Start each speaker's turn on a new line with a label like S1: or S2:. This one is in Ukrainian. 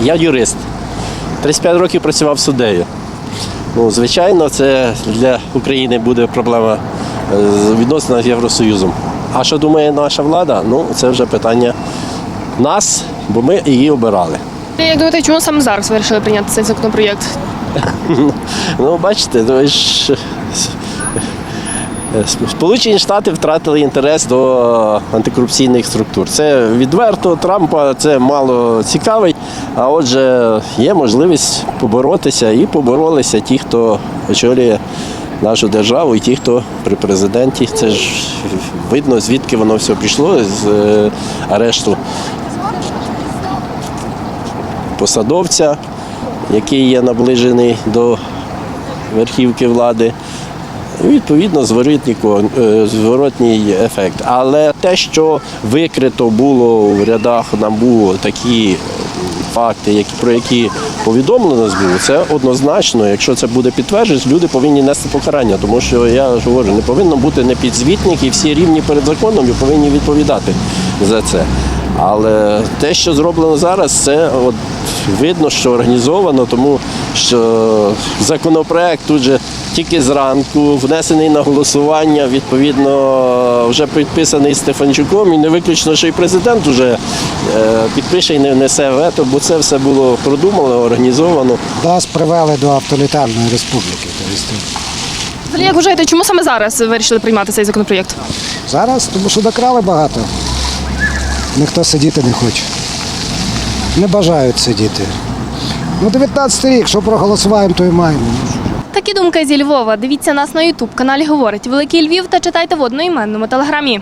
S1: Я юрист. 35 років працював суддею. Ну, звичайно, це для України буде проблема е, з відносинах з Євросоюзом. А що думає наша влада? Ну, це вже питання нас, бо ми її обирали.
S2: Як думаєте, чому саме зараз вирішили прийняти цей законопроєкт?
S1: Ну, бачите, ну, ж, Сполучені Штати втратили інтерес до антикорупційних структур. Це відверто Трампа це мало цікавить, а отже, є можливість поборотися і поборолися ті, хто очолює нашу державу, і ті, хто при президенті. Це ж видно, звідки воно все пішло з е, арешту посадовця, який є наближений до верхівки влади. Відповідно, е, зворотній ефект. Але те, що викрито було в рядах НАБУ такі факти, які, про які повідомлено СБУ, це однозначно, якщо це буде підтверджено, люди повинні нести покарання. Тому що я ж говорю, не повинно бути непідзвітник і всі рівні перед законом і повинні відповідати за це. Але те, що зроблено зараз, це от видно, що організовано, тому що законопроект тут же тільки зранку внесений на голосування, відповідно, вже підписаний Стефанчуком, і не виключно, що і президент вже е, підпише і не внесе вето, бо це все було продумано, організовано.
S3: Нас привели до авторитарної республіки. Тобто
S2: Взагалі, як вважаєте, чому саме зараз вирішили приймати цей законопроєкт?
S3: зараз, тому що докрали багато. Ніхто сидіти не хоче. Не бажають сидіти. Ну, 19 рік, що проголосуваємо, то і маємо.
S4: Такі думки зі Львова. Дивіться нас на Ютуб каналі Говорить Великий Львів та читайте в одноіменному телеграмі.